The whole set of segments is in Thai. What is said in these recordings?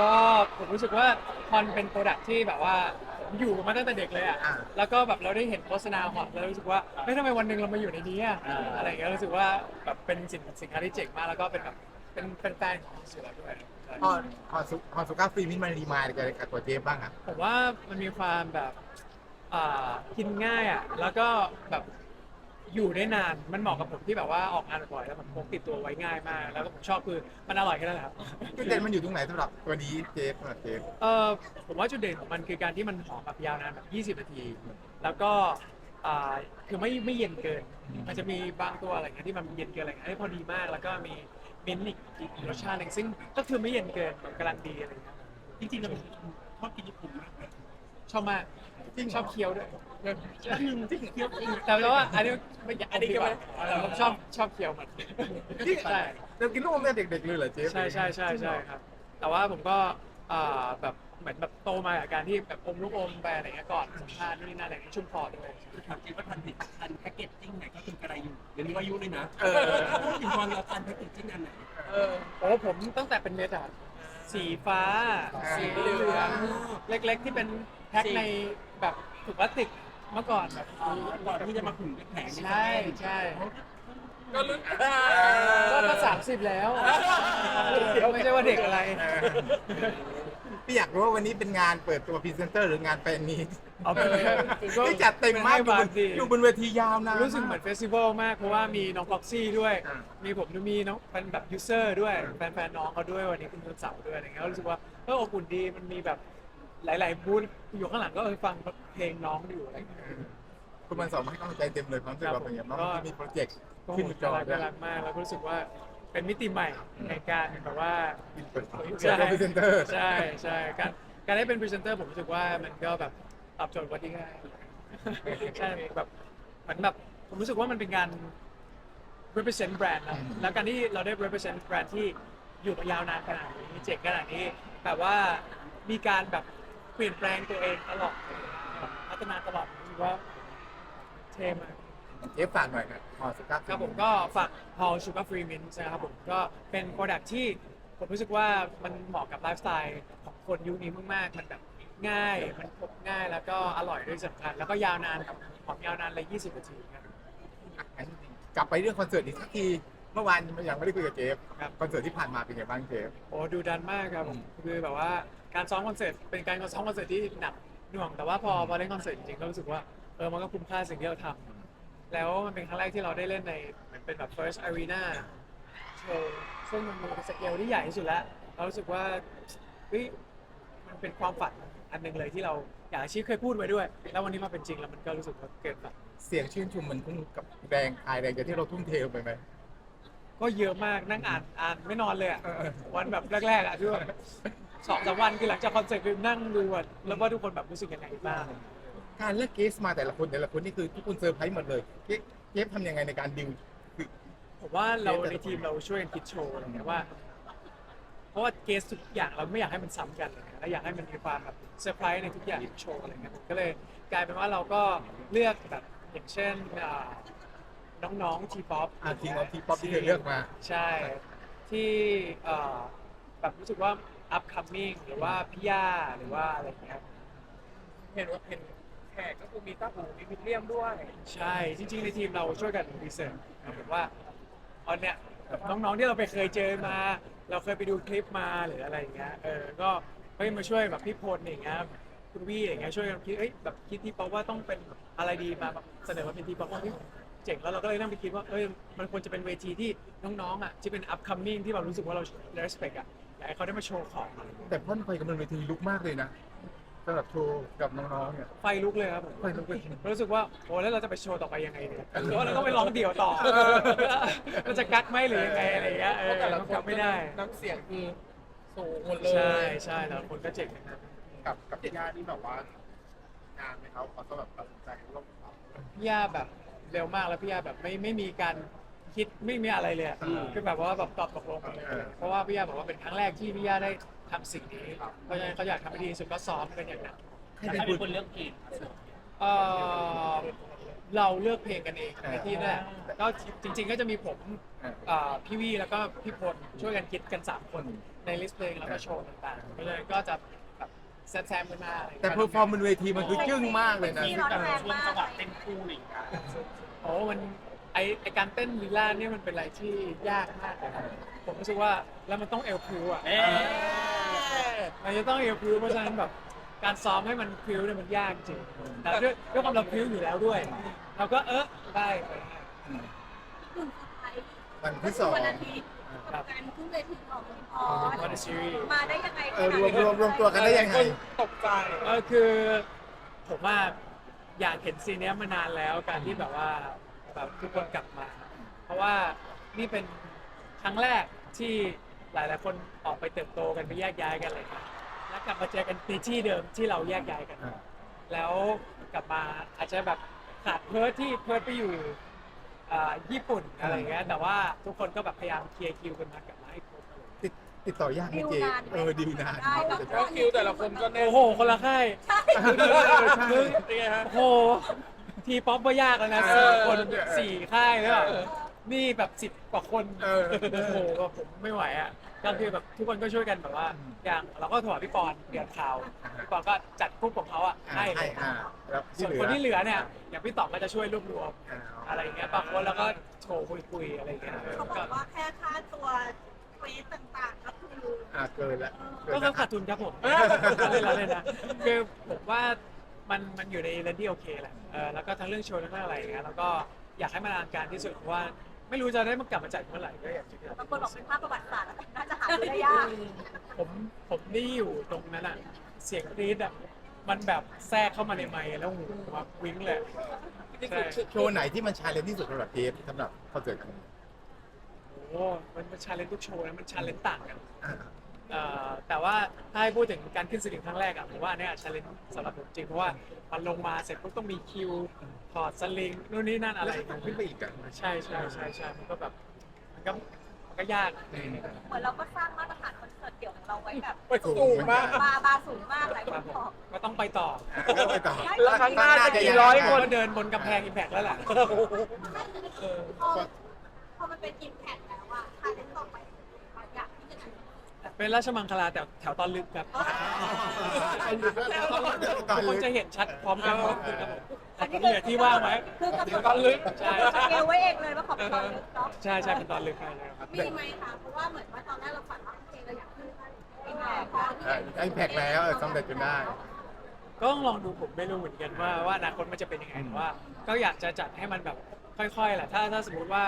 ก็ผมรู้สึกว่าคอนเป็นโปรดักที่แบบว่าผมอยู่มาตั้งแต่เด็กเลยอะ อ่าแล้วก็แบบเราได้เห็นโฆษณาฮอตแล้วรู้สึกว่าเฮ้ยทำไมวันหนึ่งเรามาอยู่ในนี้อะอะไรอย่างเงี้ยรู้สึกว่าแบบเป็นสินสินค้าที่เจ๋งมากแล้วก็เป็นแบบเป็นเป็นแฟนของเสือด้วย พอพอสุพอสุก้าฟรีมินมันรีมายกับกับตัวเจฟบ้างอะ ผมว่ามันมีความแบบอ่ากินง่ายอะ แล้วก็แบบ อยู่ได้นาน มันเหมาะกับผมที่แบบว่าออกงานบ่อยๆแล้วผมพกติดตัวไว้ง่ายมาก แล้วก็ผมชอบคือมันอร่อยแค่นั้นแหละครับ จุดเด่นมันอยู่ตรงไหนสำหรับตัวนี้เจฟสำหรับเจฟเออผมว่าจุดเด่นของมันคือการที่มันหอมแบบยาวนานแบบ 20 นาที แล้วก็อ่าคือไม่ไม่เย็นเกิน มันจะมีบางตัวอะไรเงี้ยที่มันเย็นเกินอะไรเงี้ยให้พอดีมาก แล้วก็มีมิ้นท์อีกอีกรสชาติหนึ่งซึ่งก็คือไม่เย็นเกินแบบกำลังดีอะไรเงี้ยจริงๆเราเป็นคนชอบกินญี่ปุ่นมากเลยชอบมาก ชอบเคี้ยวด้วยจริงจริงเคี้ยวจริงแต่ว่าอันนี้ไม่อยากอันนี้ก็ไม่แต่ผมชอบชอบเคี้ยวมันใช่เรากินลูกอมตั้งแต่เด็กๆเลยเหรอเจฟใช่ใช่ใช่ใช่ครับ แต่ว่าผมก็อ่าแบบเหมือนแบบโตมากับการที่แบบอมลูกอมไปอะไรเงี้ยก่อนสัมภาษณ์นู่นนี่นั่นอะไรเงี้ยชุ่มคอด้วยถามจริงว่าทันติดทันแพ็กเกจจิ้งไหนก็คือกระไรอยู่เดี๋ยวนี้วายุเลยนะเออถ้าพูดถึงตอนเราทันแพ็กเกจจิ้งอันไหนเออโอ้ผมตั้งแต่เป็นเม็ดอะสีฟ้าอ่าสีเหลืองเล็กๆที่เป็นแพ็คใน แบบถุงพลาสติกเมื่อก่อนแบบก่อนที่จะมาถึงแผงใช่ใช่ก็ลุ้นก็ก็สามสิบแล้วไม่ใช่ว่าเด็กอะไร พี่อยากรู้ว่าวันนี้เป็นงานเปิดตัวพรีเซนเตอร์หรืองานแฟนมีตเอาเป็นว่าก็ที่จัดเต็มมากอยู่บนให้บางทีอยู่บนเวทียาวนานรู้สึกเหมือนเฟสติวัลมากเพราะว่ามีน้องฟ็อกซี่ด้วยอ่ามีผมมีน้องเป็นแบบยูเซอร์ด้วยแฟนๆน้องเขาด้วยวันนี้คุณคุณเสาร์ด้วยอะไรเงี้ยก็รู้สึกว่าเอออบอุ่นดีมันมีแบบ หลายๆบูธอยู่ข้างหลังก็เออฟังเพลงน้องอยู่อะไรเงี้ย คุณมันสองมาให้กำลังใจเต็มเลยความรู้สึกว่าเป็นยังไงบ้างก็ที่มีโปรเจกต์ก็ขึ้นจอน่ารักด้วน่ายรักมากแล้วก็รู้สึกว่าเป็นมิติใหม่ในการแบบว่า เปิดตัวพรีเซนเตอร์ ใช่ใช่การการได้เป็นพรีเซนเตอร์ผมรู้สึกว่ามันก็แบบตอบโจทย์วันที่ง่ายใช่แบบเหมือนแบบผมรู้สึกว่ามันเป็นการ represent แบรนด์นะอืม แล้วการที่เราได้ represent แบรนด์ที่อยู่มายาวนานขนาดนี้เจ๋งขนาดนี้แบบว่ามีการแบบ เปลี่ยนแปลงตัวเองตลอดพัฒนาตลอดผมรู้สึกว่าเท่มากเจฟฝากหน่อยครับพอสุก้าครับผมก็ฝาก Paul Sugar Free Mint นะครับผมก็เป็นโปรดักที่ผมรู้สึกว่ามันเหมาะกับไลฟ์สไตล์ของคนยุคนี้มากๆ มันแบบง่าย มันพกง่ายแล้วก็อร่อยด้วยสำคัญ แล้วก็ยาวนานครับหอมยาวนานเลย 20นาทีครับกลับไปเรื่องคอนเสิร์ตอีกสักทีเมื่อวานยังไม่ได้คุยกับเจฟครับ คอนเสิร์ตที่ผ่านมาเป็นไงบ้างเจฟ โอ้ดูดันมากครับผมคือแบบว่า การซ้อมคอนเสิร์ตเป็นการซ้อมคอนเสิร์ตที่หนักหน่วงแต่ว่าพอพอเล่นคอนเสิร์ตจริงๆก็รู้สึกว่าเออมันก็คุ้มค่าสิ่งที่เราทำแล้วมันเป็นครั้งแรกที่เราได้เล่นในเหมือนเป็นแบบ first arena โชว์ซึ่งมันมีสเกลที่ใหญ่ที่สุดแล้วเรารู้สึกว่าเฮ้ยมันเป็นความฝันอันหนึ่งเลยที่เราอยากอาชีพเคยพูดไว้ด้วย แล้ววันนี้มาเป็นจริงแล้วมันก็รู้สึกว่าเกิดแบบเสียงชื่นชมมันคุ้มกับแรงอายแรงใจที่เราทุ่มเทลงไปไหมก็เยอะมากนั่งอ่านอ่านไม่นอนเลยอะเออวันแบบแรกๆอะที่ว่า สองสามวันคือหลังจากคอนเสิร์ตคือนั่งดูอะแล้วว่าทุกคนแบบรู้สึกยังไงบ้าง การเลือกเกสมาแต่ละคนแต่ละคนนี่คือทุกคนเซอร์ไพรส์หมดเลยเจฟเจฟทำยังไงในการดิวคือผมว่าเราในทีมเราช่วยกันคิดโชว์อะไรเงี้ยว่า เพราะว่าเกสทุกอย่างเราไม่อยากให้มันซ้ำกันเลยเราอยากให้มันมีความแบบเซอร์ไพรส์ในทุกอย่างที่โชว์อะไรเงี้ยก็เลยกลายเป็นว่าเราก็เลือกแบบอย่างเช่นอ่าน้องๆทีป๊อปอาทีมของทีป๊อปที่เคยเลือกมา ใช่ที่เอ่อแบบรู้สึกว่า upcoming หรือว่าพี่ย่าหรือว่าอะไรเงี้ย เห็นว่าเห็นแขกก็คือมีต้าหูมีวิลเลียมด้วย ใช่จริงๆในทีมเราช่วยกันรีเสิร์ชนะครับว่าตอนเนี้ยแบบน้องๆที่เราไปเคยเจอมา เราเคยไปดูคลิปมาหรืออะไรอย่างเงี้ยเออก็เฮ้ยมาช่วยแบบพี่พลอย่างเงี้ยคุณวี่อย่างเงี้ยช่วยกันคิดเอ้ยแบบคิดที่ป๊อปว่าต้องเป็นอะไรดีมาแบบเสนอมาเป็นทีป๊อปว่าเฮ้ยเจ๋งแล้วเราก็เลยนั่งไปคิดว่าเอ้ยมันควรจะเป็นเวทีที่น้องๆอะที่เป็น upcoming ที่เรารู้สึกว่าเรา respect อะ อยากให้เขาได้มาโชว์ของแต่พ่นไฟกับมันเวทีลุกมากเลยนะสำหรับโชว์กับน้องๆเนี่ย ไฟลุกเลยครับผมไฟลุกเลย รู้สึกว่าโอ้แล้วเราจะไปโชว์ต่อไปยังไงเนี่ยหรือว่าเราต้องไปร้องเดี่ยวต่อเราจะกักไหมหรือยังไงอะไรอย่างเงี้ยเออแต่ละมันคนกักไม่ได้น้ำเสียงคือสูงหมดเลยใช่ใช่แต่ละคนก็เจ๋งนะครับกับกับญาตินี่แบบว่านานไหมเขาเขาก็แบบตัดสินใจลงเขาพี่ย่าแบบเร็วมากแล้วพี่ย่าแบบไม่ไม่มีการ คิดไม่มีอะไรเลยอะคือแบบว่าแบบตอบตกลงหมดเลยเพราะว่าพี่ย่าบอกว่าเป็นครั้งแรกที่พี่ย่าได้ทำสิ่งนี้เพราะฉะนั้นเขาอยากทำให้ดีที่สุดก็ซ้อมกันอย่างหนัก ให้เป็นคนเลือกเพลงเอ่อเราเลือกเพลงกันเองในที่นั่นแหละก็จริงๆก็จะมีผมเอออ่าพี่วี่แล้วก็พี่พลช่วยกันคิดกัน 3 คนในในลิสต์เพลงแล้วก็โชว์ต่างๆก็เลยก็จะแบบแซมๆกันมาอะไรย่างแต่งี้ยเพอร์ฟอร์มบนเวทีมันคือจึ้งมากเลยนะ ที่ร้อนแรงช่วงมากจังหวะเต้นคู่อะไรอย่างเงี้ยโอ้มันไอไอการเต้นลีลาเนี่ยมันเป็นอะไรที่ยากมากเลยนะผมรู้สึกว่าแล้วมันต้องเอลพริวอะเอ๊ะ มันจะต้องเอลพริวเพราะฉะนั้นแบบการซ้อมให้มันพริวเนี่ยมันยากจริงแต่ด้วยด้วยความเราพริวอยู่แล้วด้วย เราก็เออได้ไปวันที่สอง วันอาทิตย์กับการขึ้นเวทีของคุณพอวันซีรีส์ มาได้ยังไงเออรวมรวมรวมตัวกันได้ยังไง ตกใจก็คือผมว่าอยากเห็นซีนเนี้ยมานานแล้วการที่แบบว่า แบบทุกคนกลับมา เพราะว่านี่เป็นครั้งแรกที่หลาย ๆ คนออกไปเติบโตกันไปแยกย้ายกันเลยครับแล้วกลับมาเจอกันในที่เดิมที่เราแยกย้ายกันอ่าแล้วกลับมาอาจจะแบบขาดเพิร์ทที่เพิร์ทไปอยู่อ่าญี่ปุ่นอะไรอย่างเงี้ยแต่ว่าทุกคนก็แบบพยายามเคลียร์คิวกันมากลับมาให้ครบอะไรอย่างเงี้ยติดติดต่อยากไหมเจเออดิวนานได้แบบก็คิวแต่ละคนก็แน่นโอ้โห คนละค่ายใช่ใช่เป็นไงฮะโอ้โห ทีป๊อปก็ยากแล้วนะเอสี่อคนเออสี่ค่ายแล้วเออนี่แบบสิบกว่าคนเออ โอ้โหแบบผมไม่ไหวอะก็คือแบบทุกคนก็ช่วยกันแบบว่า อย่างเราก็โทรหาพี่ปอนเดือนข่าวพี่ปอนก็จัดกรุ๊ปของเขาอะอ่าให้เลให้ยอ่าแล้วที่ส่วนเหลืคอนที่เหลือเนี่ยอย่างพี่ต๋องก็จะช่วยรวบรวมอ่าอะไรอย่างเงี้ยบางคนแล้วก็โชว์คุยๆอะไรอย่างเงี้ยเขาบอกว่าแค่ค่าตัวเฟสต่างๆ ก็คืออ่าเกินละเกิก็นก็ละ ขาดทุนครับผมเล่นละเล่นนะคือผมว่า มันมันอยู่ในเรนที่โอเคแหละเออแล้วก็ทั้งเรื่องโชว์ทั้งเรื่องอะไรอย่างเงี้ยแล้วก็อยากให้มันอลังการที่สุดเพราะว่า ไม่รู้จะได้มากลับมาจัดเมื่อไหร่ก็อยากจะบางคนบอกเป็นภาพประวัติศาสตร์แล้วน่าจะหาดูได้ยากผมผมนี่อยู่ตรงนั้นอะเสียงกรี๊ดอะมันแบบแทรกเข้ามาในไมค์แล้วหูแบบวิ้งเลยใช่โชว์ไหนที่มันชาเลนจ์ที่สุดสำหรับเจฟสำหรับคอนเสิร์ตครั้งนี้โอ้โหมันมันชาเลนจ์ทุกโชว์นะมันชาเลนจ์ต่างกันอ่า เอ่อแต่ว่าถ้าให้พูดถึงการขึ้นสลิงครั้งแรกอะผมว่าอันเนี้ยชาเลนจ์สำหรับผมจริงเพราะว่ามันลงมาเสร็จปุ๊บต้องมีคิวถอดสลิงนู่นนี่นั่นอะไรแล้วอย่างมันเงี้ยขึ้นไปอีกอะ ใช่ใช่ใช่ใช่มันก็แบบมันก็มันก็ยากเหมือนเราก็สร้างมาตรฐานคอนเสิร์ตเดี่ยวของเราไว้แบบไปสูงมาก บาร์บาร์สูงมากหลายคครันบผมบอก ก็ต้องไปต่ออ่าก็ไปต่อ แล้วครั้งหน้าจะกี่ร้อยคน ก็เดินบนกำแพงอิมแพกแล้วแหละพอพอมันเป็นอิมแพคแล้ว เป็นราชมังคลาแต่แถวตอนลึกครับตอนทุกคนลึกจะเห็นชัดพร้อมกันหมดครับผมแต่ก็เหลือที่ว่างไว้คือกำหนดตอนลึกใช่สเกลไว้เองเลยว่าขอเป็นตอนลึกเนาะใช่ใช่เป็นตอนลึกใช่ครับมีไหมคะเพราะว่าเหมือนว่าตอนแรกเราฝันว่าเพลงเราอยากขึ้นอิมแพคพอที่อ่าไอ้แพ็คแล้วเออสำเร็จจนได้ ก็ต้องลองดูผมไม่รู้เหมือนกันว่าว่าอนาคตมันจะเป็นยังไงแต่ว่า ก็อยากจะจัดให้มันแบบค่อยๆแหละถ้าถ้าสมมติว่า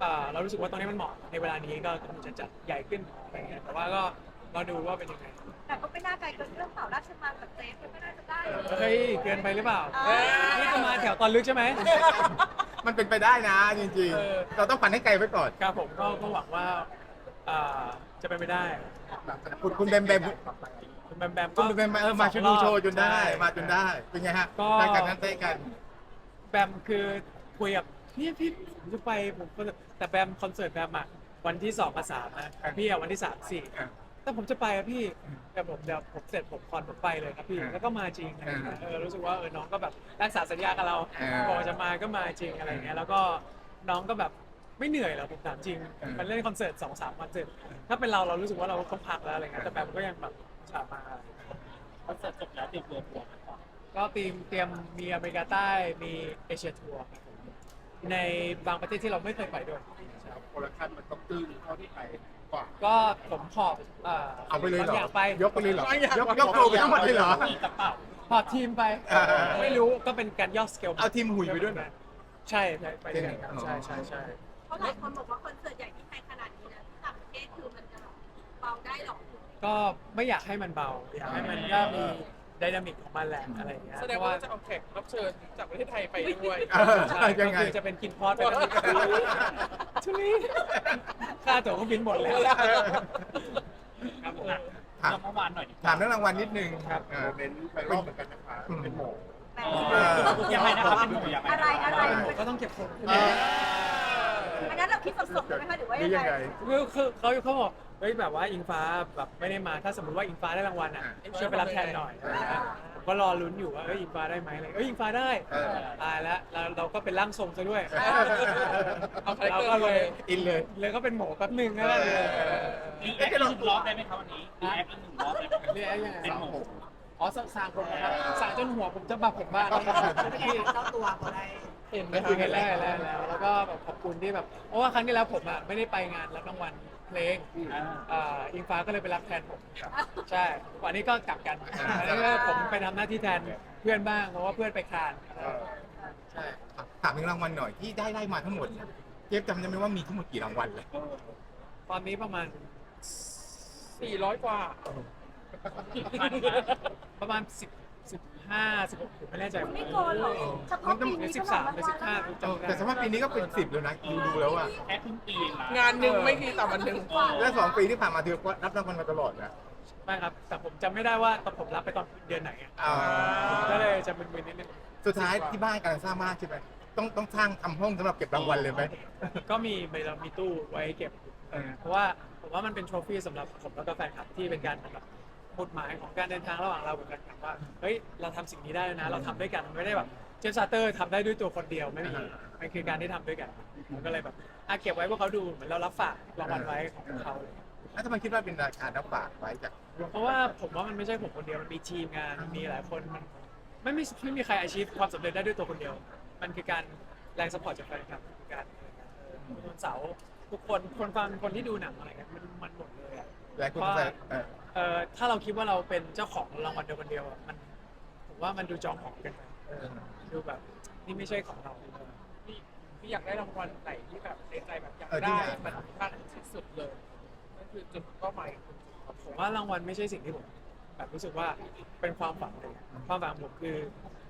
เอ่อเรารู้สึกว่าตรงนี้มันเหมาะในเวลานี้ก็คงจะจัดใหญ่ขึ้นอะไรเงี้ยแต่ว่าก็เราดูว่าเป็นยังไงแต่ก็ไม่น่าไกลเกินเรื่องเต่าราชมังกับเจฟก็ไม่น่าจะได้เฮ้ยเกินไปหรือเปล่าเอ้ย นี่จะมาแถวตอนลึกใช่ไหม มันเป็นไปได้นะจริงเออ ๆ เราต้องฝันให้ไกลไว้ก่อน ครับผมก็ก็หวังว่าเอ่อจะเป็นไปได้ คุณคุณแบมแบมคุณแบมแบมคุณแบมแบมเออมาชดูโชว์จนได้ใช่มาจนได้ เป็นไงฮะก็รายการนั้นเตะกัน แบมคือคุยกับพี่พี่ผมจะไปผมก็ แต่แบมคอนเสิร์ตแบมอะวันที่สองกับสามนะพี่อะวันที่สามสี่อะ แต่ผมจะไปอะพี่แต่ผมเดี๋ยวผมเสร็จผมคอนผมไปเลยครับพี่อ่าแล้วก็มาจริงอะไรเงี้ยอ่าเออรู้สึกว่าเออน้องก็แบบรักษาสัญญากับเราอ่าบอกว่าจะมาก็มาจริงอะไรเงี้ยแล้วก็น้องก็แบบไม่เหนื่อยหรอกผมถามจริงอ่ามั มันเล่นคอนเสิร์ตสองสามวันเสร็จถ้าเป็นเราเรารู้สึกว่าเราต้องพักแล้วอะไรเงี้ยแต่แบบก็ยังแบบสามารถคอนเสิร์ตจบแล้วเตรียมรวมตัวกันต่อก็เตรียมเตรียมมีอเมริกาใต้มีเอเชียทัวร์ครับผม ในบางประเทศที่เราไม่เคยไปด้วย โปรดักชั่นมันต้องตื้นเท่าที่ไปกว่า ก็ผมขอบเอ่อเอาไปเลยเหรอบางอย่างไปยกไปเลยเหรอยกยกโปรไปทั้งหมดเลยเหรอ มีกระเป๋าขอบทีมไป อ่า ไม่รู้ก็เป็นการย่อสเกลเอาทีมหุยไปด้วยนะ ใช่ใช่ไปด้วยกันครับอ๋อใช่ใช่ใช่ เพราะหลายคนบอกว่าคอนเสิร์ตใหญ่ที่ไทยขนาดนี้นะที่ต่างประเทศคือมันจะแบบเบาได้หรอก ก็ไม่อยากให้มันเบา อยากให้มันก็มี ไดนามิกของมันแหละอะไรอย่างเงี้ยแสดงเพราะว่าว่าจะเอาแขกรับเชิญจากประเทศไทยไปด้วยเออใช่ยัก็งไงคือจะเป็นกินพอดไปแล้วทุลีค่าตั๋วเครื่องบินหมดแล้วครับผมถาม เมื่อวานหน่อยดิถามเรื่องรางวัลนิดนึงครับเออเป็นไปรอบเหมือนกันนะคะเป็นหมอ แต่ เออ ยังไงนะครับเป็นหมูยังไงอะไรอะไรผมก็ต้องเก็บคนเออ อันนั้นเราคิดสดๆไหมคะหรือว่านี่ยัยังงไง ไง คือคือเขาเขาบอกเฮ้ยแบบว่าอิงฟ้าแบบไม่ได้มาถ้าสมมติว่าอิงฟ้าได้รางวัลอะอ่าช่วยไปรับแทนหน่อยอ่าผมก็รอลุ้นอยู่ว่าเอ้ยอิงฟ้าได้ไหมอะไรเอ้ยอิงฟ้าได้เออ ตายแล้วแล้วเราก็เป็นร่างทรงซะด้วยเอาคาแรคเราเตอก็ร์เลเลยยอินเลยเลยก็เป็นหมอแป๊บหนึงนั่นแหละเออรีแอคอีกหนึ่งรอบได้ไหมครับวันนี้รีแอคอีกหนึ่งรอบได้ไหมเรียกยังไงเป็นหมูอ๋อสสางผมนะครับสางจนหัวผมจะบับผมบ้างเจ้าตัวก็ได้ เห็นไหมครับเห็นแล้วเห็นแล้วเห็นแล้ว แล้วก็แบบขอบคุณที่แบบเพราะว่าครั้งที่แล้วผมอะไม่ได้ไปงานรับรางวัลเพลงอ่าอิงฟ้าก็เลยไปรับแทนผมใช่วันนี้ก็กลับกันอ่าอันนี้ก็ผมไปทำหน้าที่แทนเพื่อนบ้างเพราะว่าเพื่อนไปคานเออใช่ถามถึงรางวัลหน่อยที่ได้ได้มาทั้งหมดเนี่ยเจฟจำได้ไหมว่ามีทั้งหมดกี่รางวัลเลยตอนนี้ประมาณ 400 กว่า ประมาณ 10 15 16ผมไม่แน่ใจไม่โกนหรอกเฉพาะปีหรือนี้13หรือ15เออจำไม่แต่ได้สำหรับปีนี้ก็เป็นสิบแล้วนะดูดูแล้วอะแค่ครึ่งปีละงานหนึ่งไม่กี่ต่อวันหนึ่งและสองปีที่ผ่านมาเธอก็รับรางวัลมาตลอดนะไม่ครับ แต่ผมจำไม่ได้ว่าตอนผมรับไปตอนเดือนไหนอะอ่าก็เลยจะมึนๆนิดนึงสุดท้ายที่บ้านกำลังสร้างบ้านใช่ไหมต้องต้องสร้างทำห้องสำหรับเก็บรางวัลเลยไหมก็มีเรามีตู้ไว้เก็บเออเพราะว่าผมว่ามันเป็นโทรฟี่สำหรับผมแล้วก็แฟนคลับที่เป็นการเหมือนแบบ หมุดหมายของการเดินทางระหว่างเรากับแฟนคลับว่าเฮ้ยเราทำสิ่งนี้ได้แล้วนะ เราทำด้วยกันไม่ได้แบบเจฟซาเตอร์ทำได้ด้วยตัวคนเดียวไม่มีมันคือการที่ทำด้วยกันผมก็เลยแบบอะเก็บไว้พวกเขาดูเหมือนเรารับฝากรางวัลไว้ของพวกเขาเลย แล้วทำไมคิดว่าเป็นราคารับฝากไว้จากเพราะว่าผมว่ามันไม่ใช่ผมคนเดียวมันมีทีมงานมันมีหลายคนมันไม่มีไม่มีใครอาชีพความสำเร็จได้ด้วยตัวคนเดียว มันคือการแรงสปอร์ตจากแฟนคลับคือการเออวันเสาร์ทุกคนคนฟังคนที่ดูหนังอะไรกันมันมันหมดเลยอะ หลายคนจะเออ เอ่อถ้าเราคิดว่าเราเป็นเจ้าของรางวัลเดียวคนเดียวอะมันผมว่ามันดูจองหองเกันไปเออดูแบบนี่ไม่ใช่ของเราพี่พี่อยากได้รางวัลไหนที่แบบในใจแบบอยากเออที่ได้อยาก มันมากที่สุดเลยนั่นคือจุดเป้าหมายของคุณผมว่ารางวัลไม่ใช่สิ่งที่ผมแบบรู้สึกว่าเป็นความฝันเลยความฝันของผมคือ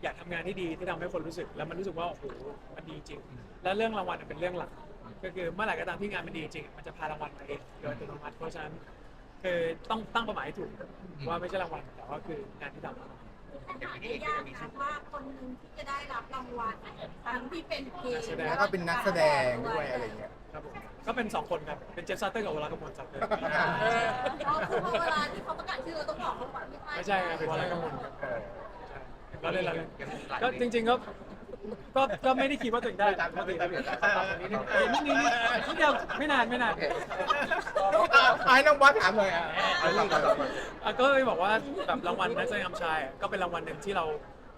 อยากทำงานที่ดีที่ทำให้คนรู้สึก แล้วมันรู้สึกว่าโอ้โหมันดีจริง แล้วเรื่องรางวัลเป็นเรื่องหลัก ก็คือเมื่อไหร่ก็ตามที่งานมันดีจริง มันจะพารางวัลมาเองโดยอัตโนมัติเพราะฉะนั้น คือต้องตั้งเป้าหมายให้ถูกว่าไม่ใช่รางวัลแต่ว่าคืองานที่ทำแต่หาได้ยากนะว่าคนหนึงที่จะได้รับรางวัลทั้งที่เป็นเพลงแล้วก็เป็นนักแสดงด้วยอะไรเงี้ยครับผมก็เป็นสองคนครับเป็นเจฟซัตเตอร์กับวรากมลซัตเตอร์อ๋อคือพอเวลาที่เขาประกาศชื่อเราต้องบอกเขาก่อนไม่ไม่ใช่ครับเป็นวรากมลเออก็เล่นละเล่นก็จริงๆก็ ก็ก็ไม่ได้คิดว่าตัวเองได้ปกติก็เป็นตอบนี้นิดนึงนิดนึงนิดเดียวไม่นานไม่นานเอาให้น้องบอสถามเลยอะเอาเรื่องก่อนอะก็เลยบอกว่าแบบรางวัลนักแสดงนำชายอะก็เป็นรางวัลหนึ่งที่เรา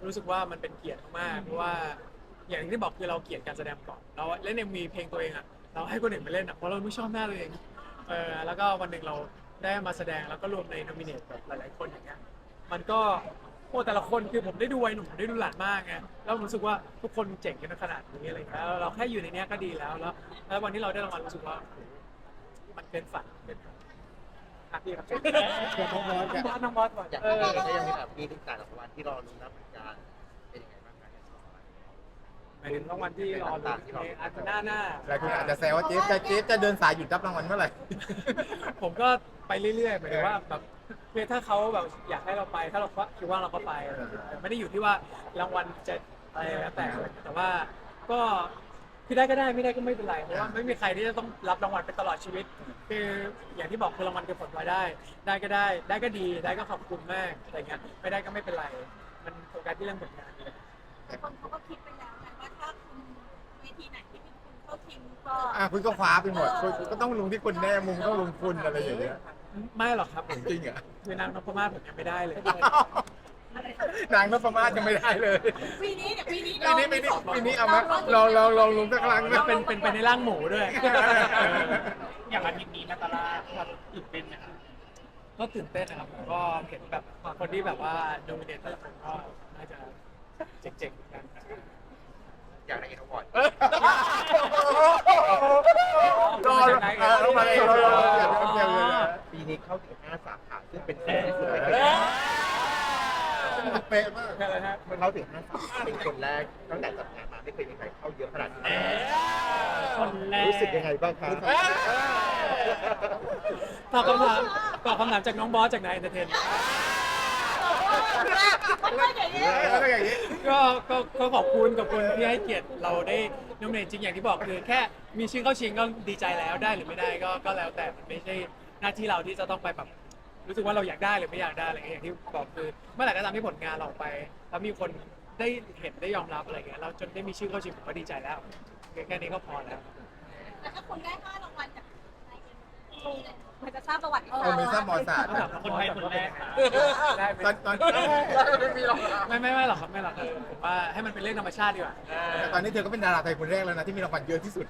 รู้สึกว่ามันเป็นเกียรติมากเพราะว่า อย่างที่บอกคือเราเกลียดการแสดงก่อนเราเล่นเอ็มวีเพลงตัวเองอะเราให้คนอื่นไปเล่นอะเพราะเราไม่ชอบหน้าตัวเองเออแล้วก็วันหนึ่งเราได้มาแสดงแล้วก็รวมในนอมิเนตแบบหลายๆคนอย่างเงี้ยมันก็ โอ้แต่ละคนคือผมได้ดูวัยหนุ่มผมได้ดูหลานมากไงแล้วผมรู้สึกว่าทุกคนเจ๋งกันขนาดนี้อะไรเงี้ยแล้วเราแค่อยู่ในเนี้ยก็ดีแล้วแล้วแล้ววันที่เราได้รางวัลรู้สึกว่าโอ้โหมันเป็นฝันเป็นอะพี่ครับเดี๋ยวน้องบอสน้องบอสน้องบอสก่อนอยากเอให้อ ก็ยังมีแบบมีทุกการรางวัลที่รอลุ้นรับเหมือนกันเป็นยังไงบ้างคะเนี่ยสองรางวัลหมายถึงรางวัลที่รอลุ้นในอาทิตย์หน้าหน้า หลายคนอาจจะแซวว่าเจฟจะเจฟจะเดินสายหยุดรับรางวัลเมื่อไหร่ ผมก็ไปเรื่อยๆหมายถึงว่าแบบ คือถ้าเขาแบบอยากให้เราไป ถ้าเราคิดว่าเราก็ไปไม่ได้อยู่ที่ว่ารางวัลจะอะไรแล้วแต่แต่ว่าก็คือได้ก็ได้ไม่ได้ก็ไม่เป็นไรเพราะว่าไม่มีใครที่จะต้องรับรางวัลไปตลอดชีวิต คืออย่างที่บอกคือรางวัลคือผลพลอยได้ ได้ก็ได้ ได้ก็ดีได้ก็ขอบคุณมากอะไรเงี้ยไม่ได้ก็ไม่เป็นไร มันโฟกัสที่เรื่องผลงานเลยแต่คนเขาก็คิดไปแล้วนะว่าถ้าคุณเวทีไหนที่มีคุณเข้าชิงก็อะคุณก็คว้าไปหมดคุณคุณก็ต้องลงที่คุณแน่มุมต้องลงคุณอะไรอย่างเงี้ย ไม่หรอกครับผมจริงเหรอคือนางนพมาศผมยังไม่ได้เลย นางนพมาศยังไม่ได้เลยปีนี้เนี่ยปีนี้ปีนี้ปีนี้ปีนี้เอามาลองลองลองลงสักครั้งแล้นะวเป็นเป็นไปในร่างหมูด้วย อย่างอาทิตย์นี้นาตาลาครับตื่นเต้นไหมครับ ก็ตื่นเต้นนะครับผมก็เห็นแบบคนที่แบบว่าโดมิเนตแต่ละคนก็น่าจะเจ๋งๆเหมือนกันอยากได้อินโนวอร์ดรอรอ เออรอมาเลยรอรอรอปีนี้เข้าถึง5สาขาซึ่งเป็นแสนที่สุดเลยเป๊ะมากแค่อะไรฮะเข้าถึง5สาขาเป็นคนแรกตั้งแต่จัดงานมาไม่เคยมีใครเข้าเยอะขนาดนี้คนแรกรู้สึกยังไงบ้างครับตอบคำถามตอบคำถามจากน้องบอสจากนายเอนเตอร์เทนมันก็อย่างนี้ แล้วก็อย่างนี้ ก็ก็ก็ขอบคุณขอบคุณที่ให้เกียรติเราได้น้มเนตจริงอย่างที่บอกคือแค่มีชื่อเข้าชิงก็ดีใจแล้วได้หรือไม่ได้ก็ก็แล้วแต่มันไม่ใช่หน้าที่เราที่จะต้องไปแบบรู้สึกว่าเราอยากได้หรือไม่อยากได้อะไรเงี้ยอย่างที่บอกคือเมื่อไหร่ก็ตามที่ผลงานเราออกไป แล้วมีคนได้เห็นได้ยอมรับอะไรเงี้ยเราจนได้มีชื่อเข้าชิงผมก็ดีใจแล้วแค่นี้ก็พอแล้วแต่ถ้าคุณได้ห้ารางวัลจากนายเอ็ม มันจะสร้างประวัติศาสตเออร์มีสร้างประวัติศาสตร์ต้องถามคนไทยคนแรกได้ไหมตอนตอนไม่ไม่ไม่หรอกครับไม่หรอกคือผมว่าให้มันเป็นเรื่องธรรมชาติดีกว่าตอนนี้เธอก็เป็นดาราไทยคนแรกแล้วนะที่มีรางวัลเยอะที่สุด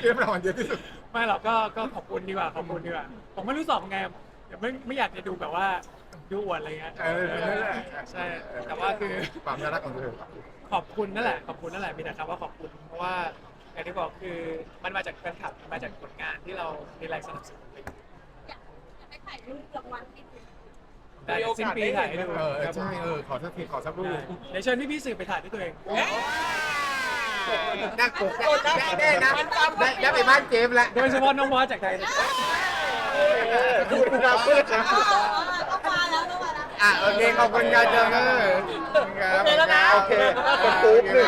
ที่ได้รางวัลเยอะที่สุด ไม่หรอกก็ก็ขอบคุณดีกว่าขอบคุณดีกว่าผมไม่รู้สอบไงเดี๋ยวไม่ไม่อยากจะดูแบบว่าดูอวดอะไรเงี้ยเออนั่นแหละใช่แต่ว่าคือ ความน่ารักของเธอ ขอบคุณนั่นแหละขอบคุณนั่นแหละมีแต่คำว่าขอบคุณเพราะว่าอย่างที่บอกคือมันมาจากแฟนคลับมันมาจากผลงานที่เรามีแรงสนับสนุนอยากอยากให้ ถ่ายรูปรางวัลให้ดูแต่เดี๋ยวสิ้นปีถ่ายให้ดูเออครับใช่เออขอสักทีขอสักรูปเดี๋ยวเชิญพี่ๆสื่อไปถ่ายด้วยตัวเอง น่ากลัวได้ได้นะได้ได้ไปบ้านเจมส์แล้วโดยเฉพาะน้องมอสจากไทยดูนะเพื่อนเออเออต้องมาแล้วต้องมาแล้ว อะโอเคขอบคุณครับเจมส์ครับโอเคแล้วนะโอเคเป็นปุ๊บเลย